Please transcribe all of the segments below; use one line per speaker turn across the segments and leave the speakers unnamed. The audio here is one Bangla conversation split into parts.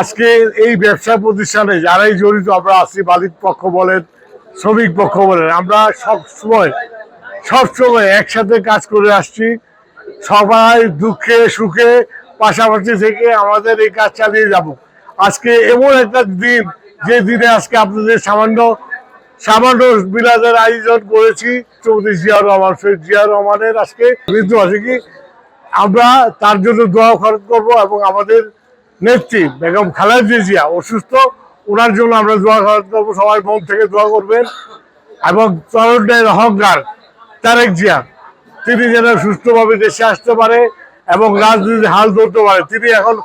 আজকে এই ব্যবসা প্রতিষ্ঠানে যারাই জড়িত, আমরা আছি, মালিক পক্ষ বলেন, শ্রমিক পক্ষ বলেন, আমরা সব সময় সব সময় একসাথে কাজ করে আসছি। সবাই দুঃখে সুখে পাশাপাশি থেকে আমাদের এই কাজ চালিয়ে যাব। আজকে এমন একটা দিন, যে দিনে আজকে আপনাদের সামান্য সামান্য বিলাদের আয়োজন করেছি। চৌধুরী জিয়া রহমান শহীদ জিয়া রহমানের আজকে মৃত্যু আছে কি? আমরা তার জন্য দোয়া খরচ করব এবং আমাদের নেত্রী বেগম খালেদা জিয়া অসুস্থ, ওনার জন্য আমরা দোয়া খরচ করব। সবাই মন থেকে দোয়া করবেন। এবং তরুণের অহংকার তারেক জিয়া তিনি যেন সুস্থভাবে দেশে আসতে পারে এবং রাজনীতি হাল ধরতে পারে। তিনি এখন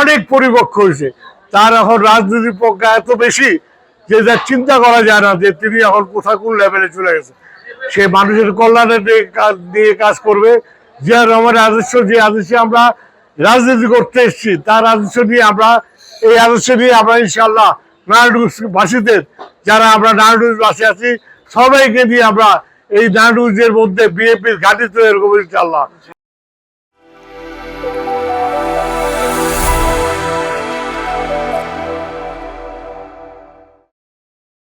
অনেক পরিপক্ষ হয়েছে। তার এখন রাজনীতির প্রজ্ঞা এত বেশি যে যা চিন্তা করা যায় না যে তিনি এখন কোথায় কোন লেভেলে চলে গেছে। সে মানুষের কল্যাণের দিকে কাজ করবে। জিয়া রহমানের আদর্শ, যে আদর্শে আমরা রাজনীতি করতে এসেছি, তার আদর্শ নিয়ে আমরা, এই আদর্শ নিয়ে আমরা ইনশাল্লাহ নারায়ণগঞ্জ বাসীদের যারা আমরা নারায়ণগঞ্জ বাসী আছি, সবাইকে নিয়ে আমরা এই নানুজের মধ্যে বিএপির ঘাটি তো এরকম ইনশাল্লাহ